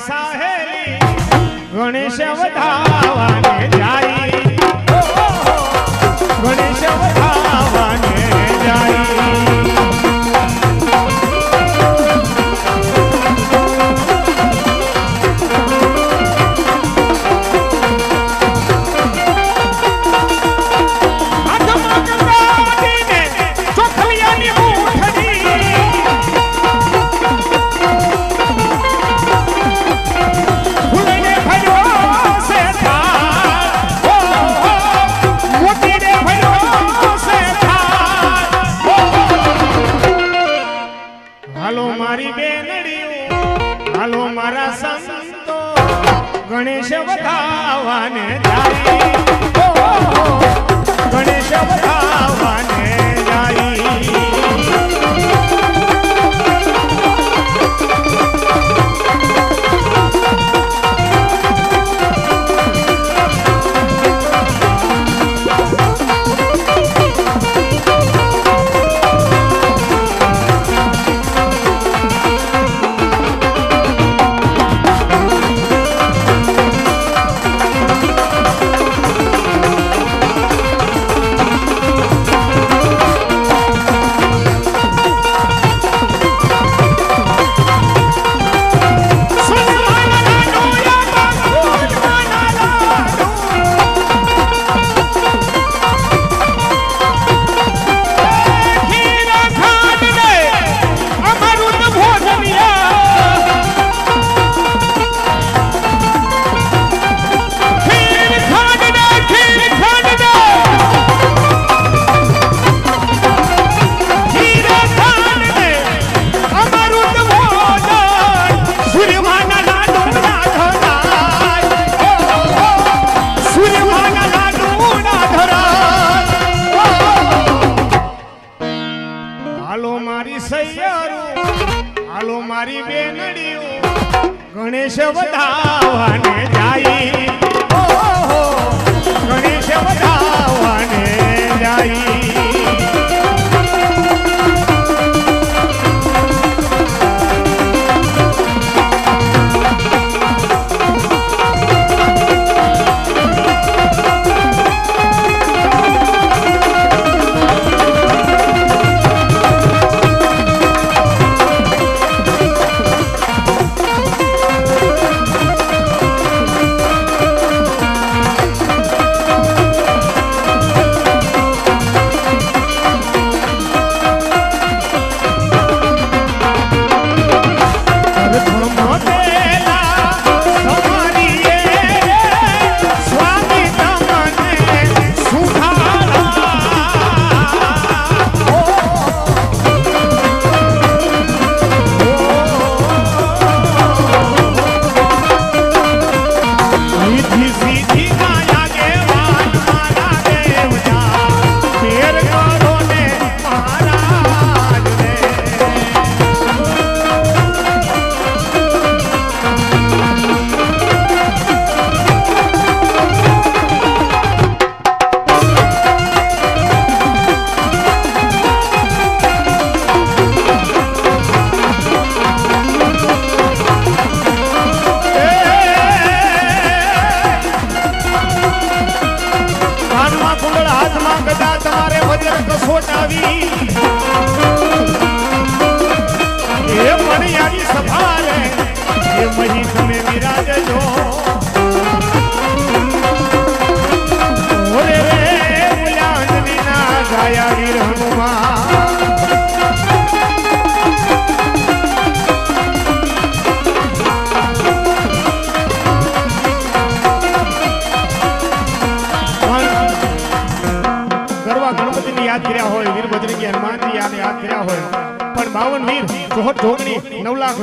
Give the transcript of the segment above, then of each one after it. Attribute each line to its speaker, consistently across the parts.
Speaker 1: મારી સાહેલી ગણેશ વધાવાને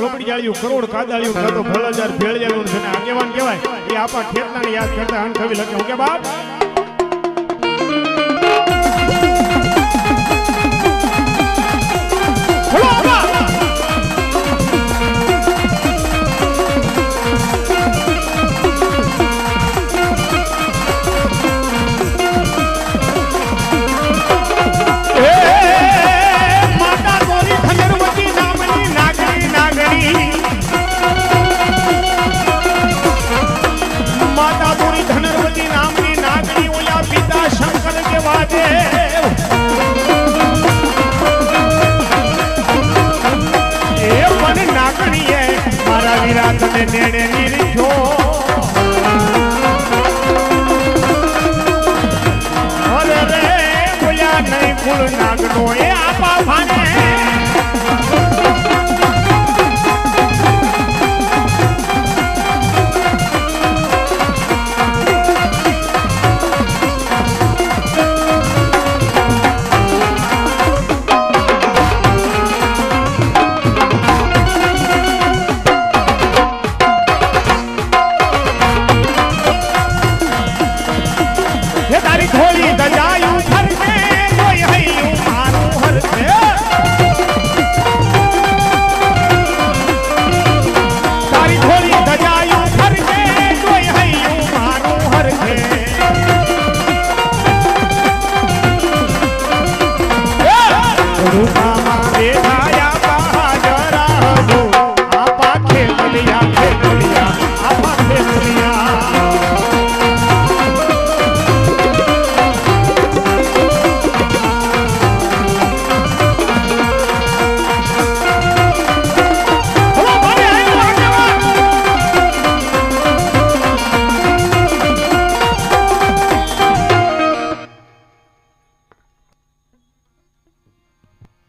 Speaker 1: લોકડી જાળ્યું કરોડ કાદાળ્યું કાતો ભળ હજાર ભેળ જાળ્યું છે ને આગેવાન કહેવાય. એ આપા ખેતલાને યાદ કરતા કવિ લખે હું કે બાપ? Guru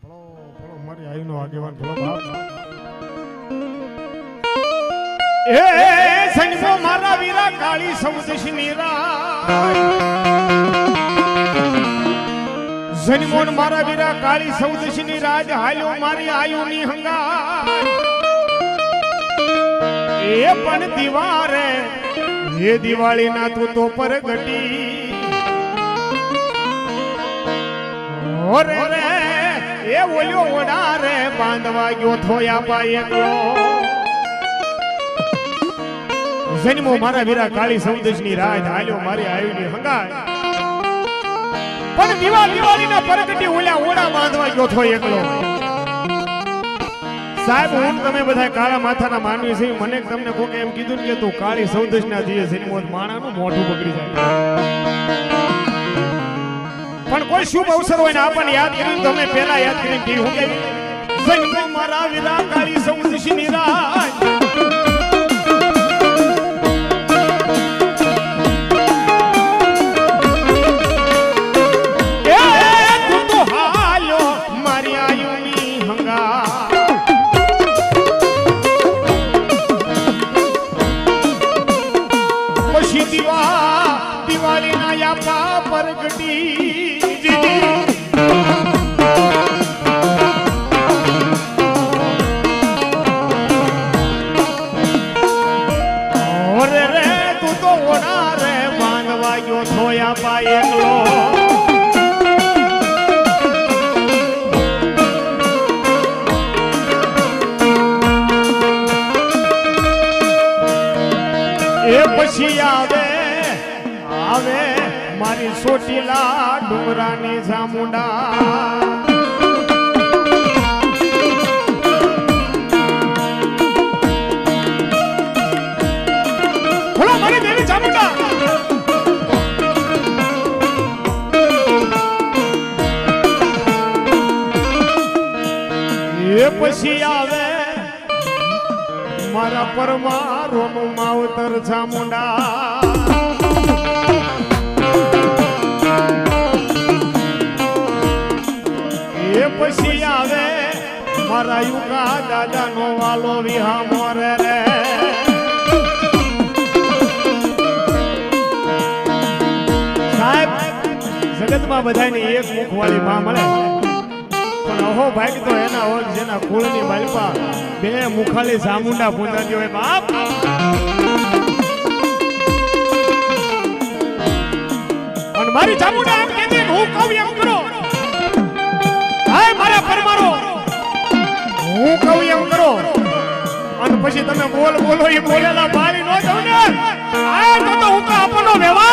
Speaker 1: મારી આઈનો આગેવાન એ સંગમો મારા વીરા, કાળી સૌદેશની રાય જન્મોન મારા વીરા, કાળી સૌદેશની રાજ, હાલ્યો મારી આયુની હંગા એ પણ દિવારે, એ દિવાળી ના તું તો પરગટી ઓરે રે એ ઓલ્યો બાંધવા ગયો થોયા પાય જન્મો મારા વીરા કાળી સૌદેશની રાજ હાલ્યો મારી આયુની હંગાય પણ દિવા દિવાળીના પરકટી ઓલ્યા ઓડા બાંધવા ગયો થો એકલો. સાહેબ, હું તમે બધા કાળા માથાના માનવી છે મને તમને કોકે એમ કીધું કે તું કાળી સૌદશના દીએ જન્મોત માણાનું મોઢું બગડી જાય. પણ કોઈ શુભ અવસર હોય ને આપણને યાદ કરીને તમે પહેલા યાદ કરીને હું જન્મો મારા વિરા કાળી સૌ રાજ થોયા પછી આવે. મારા પરમારોનું માવતર ચામુંડા એ પછી આવે. મારા યુગા દાદાનો વાલો વિહા મોરે રે. સાહેબ, જગતમાં બધાને એક મુખવાળી માં મળે. પણ અહો ભાગ તો એના હોય જેના કુળની માલપા બે મુખાલી સામુંડા પૂંજાતી હોય બાપ. અને મારી ચામુંડા એમ કહે છે હું કહું એમ કરો હાય, મારા પરમારો હું કહું એમ કરો અને પછી તમે બોલ બોલો, એ બોલેલા મારી નો જાવ આ તો હું તો આપણો વ્યવહાર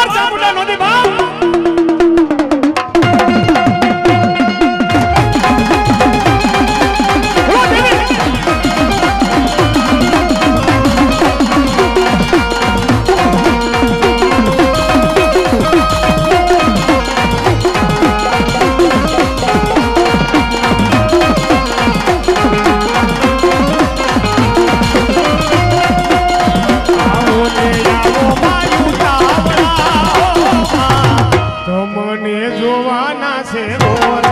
Speaker 1: જોવાના છે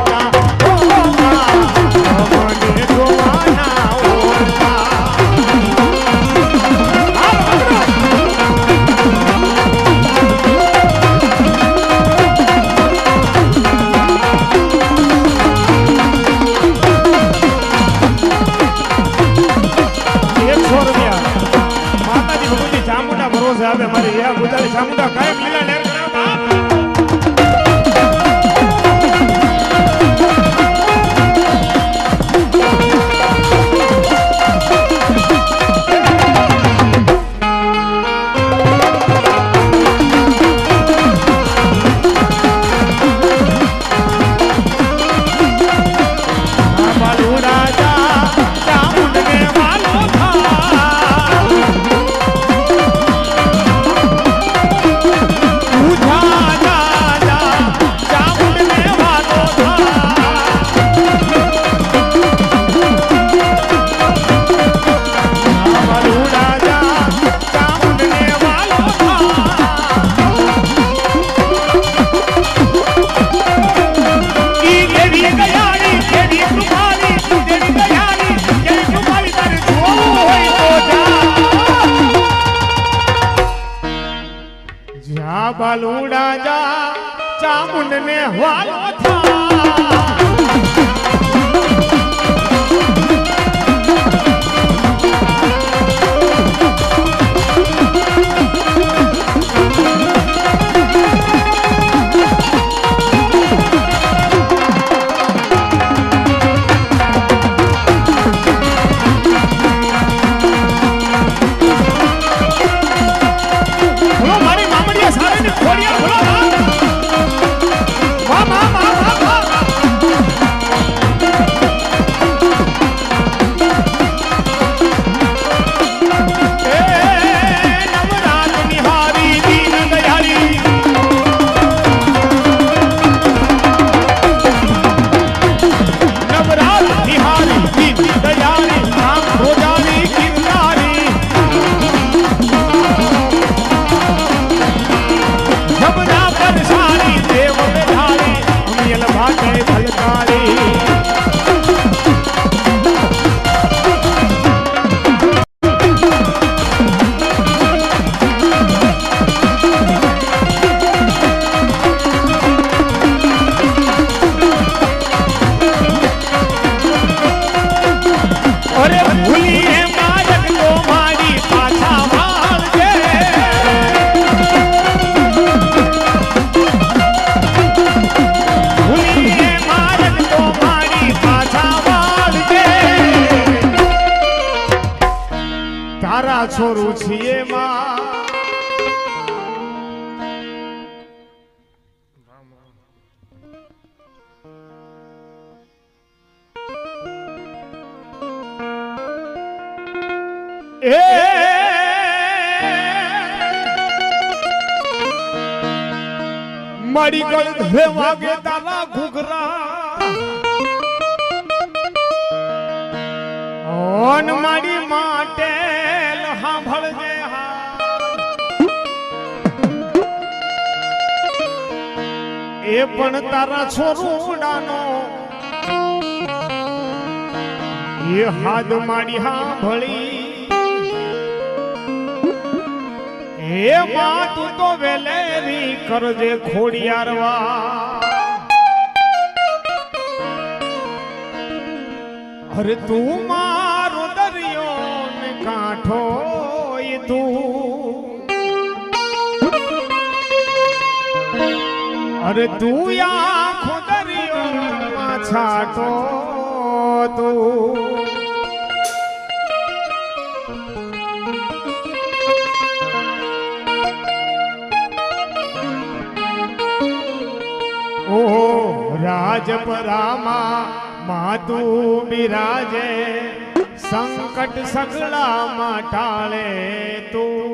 Speaker 1: તારા છોરું છીએ માં મારી ગળ વાગે તારા ઘૂઘરા. ઓન મારી એ પણ તારા છોરુડાનો. એ હાદ માડી હા ભળી હે માં તું તો વેલેરી કરજે ખોડિયારવા અરે તું મારો દરિયો ને કાંઠો તું અરે તું આખો દરિયો માં છાટો તું. ઓહો, રાજપરામાં માતું બિરાજે, સંકટ સગડામાં ટાળે તું.